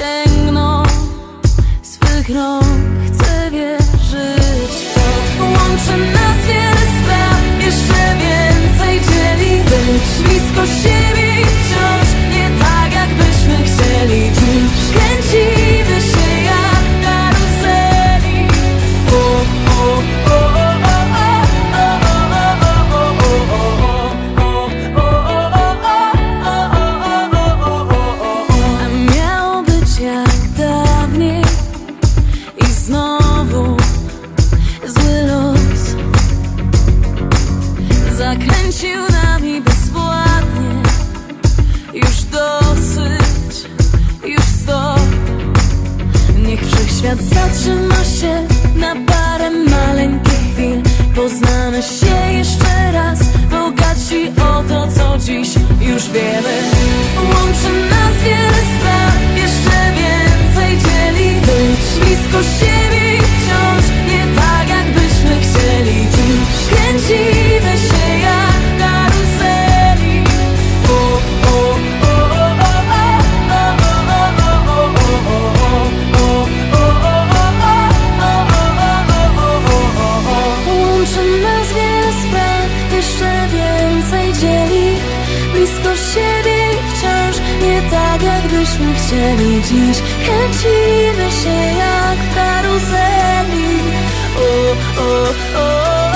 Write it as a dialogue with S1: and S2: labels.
S1: sięgną swych rąk. Chcę wierzyć w to. Łączy zatrzyma się na parę maleńkich chwil. Poznamy się jeszcze raz, bogaci o to, co dziś już wiemy. Łączy nas wiele spraw, jeszcze więcej dzieli. Być blisko siebie jakbyśmy chcieli Dziś. Kręcimy się jak w karuzeli o, o, o,